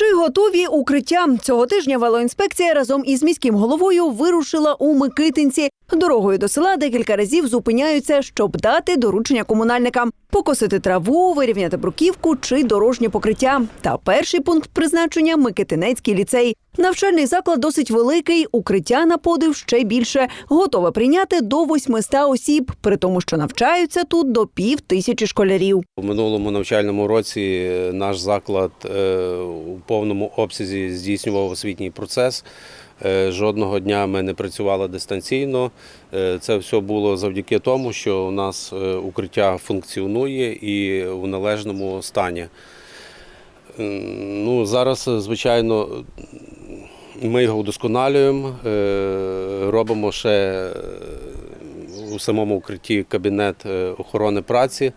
Чи готові укриття цього тижня велоінспекція разом із міським головою вирушила у Микитинці. Дорогою до села декілька разів зупиняються, щоб дати доручення комунальникам покосити траву, вирівняти бруківку чи дорожнє покриття. Та перший пункт призначення Микитинецький ліцей. Навчальний заклад досить великий, укриття на подив ще більше. Готове прийняти до 800 осіб, при тому, що навчаються тут до пів тисячі школярів. У минулому навчальному році е, наш заклад е, повному обсязі здійснював освітній процес. Е, Жодного дня ми не працювали дистанційно. Е, Це все було завдяки тому, що у нас е, укриття функціонує і у належному стані. Ну, зараз, звичайно, ми його удосконалюємо, е, робимо ще у самому укритті кабінет охорони праці.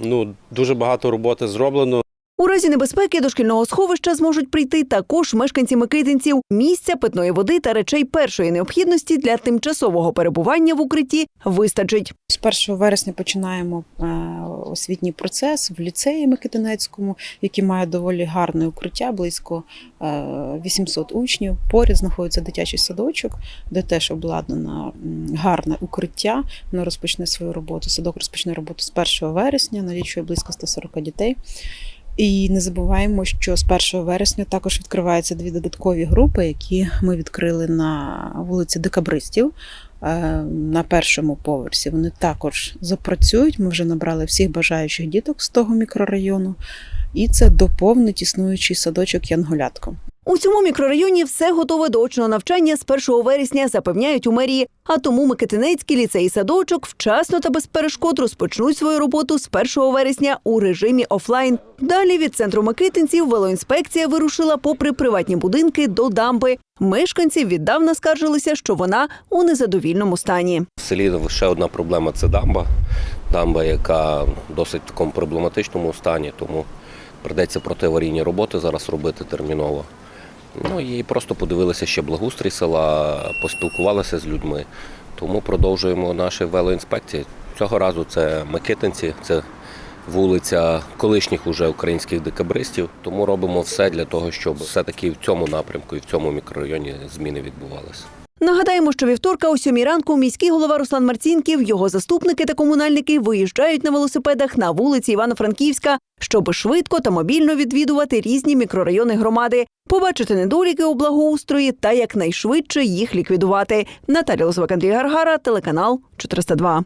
Ну, дуже багато роботи зроблено. У разі небезпеки до шкільного сховища зможуть прийти також мешканці Микитинців. Місця, питної води та речей першої необхідності для тимчасового перебування в укритті вистачить. З 1 вересня починаємо е, освітній процес в ліцеї Микитинецькому, який має доволі гарне укриття, близько е, 800 учнів. Поряд знаходиться дитячий садочок, де теж обладнано гарне укриття. Воно розпочне свою роботу. Садок розпочне роботу з 1 вересня, налічує близько 140 дітей. І не забуваємо, що з 1 вересня також відкриваються дві додаткові групи, які ми відкрили на вулиці Декабристів е, на першому поверсі. Вони також запрацюють. Ми вже набрали всіх бажаючих діток з того мікрорайону, і це доповнить існуючий садочок Янголятко. У цьому мікрорайоні все готове до очного навчання з 1 вересня, запевняють у мерії. А тому Микитинецький ліцей садочок вчасно та без перешкод розпочнуть свою роботу з 1 вересня у режимі офлайн. Далі від центру Микитинців велоінспекція вирушила попри приватні будинки до дамби. Мешканці віддавна скаржилися, що вона у незадовільному стані. В селі ще одна проблема це дамба. Дамба, яка в досить такому проблематичному стані, тому придеться протиаварійні роботи зараз робити терміново. Ну і просто подивилися ще благоустрій села, поспілкувалися з людьми. Тому продовжуємо наші велоінспекції. Цього разу це Микитинці, це вулиця колишніх уже українських декабристів. Тому робимо все для того, щоб все-таки в цьому напрямку і в цьому мікрорайоні зміни відбувалися. Нагадаємо, що вівторка о сьомій ранку міський голова Руслан Марцінків, його заступники та комунальники виїжджають на велосипедах на вулиці Івано-Франківська, щоб швидко та мобільно відвідувати різні мікрорайони громади, побачити недоліки у благоустрої та якнайшвидше їх ліквідувати. Наталя Лозвак, Андрій Гаргара, телеканал 402.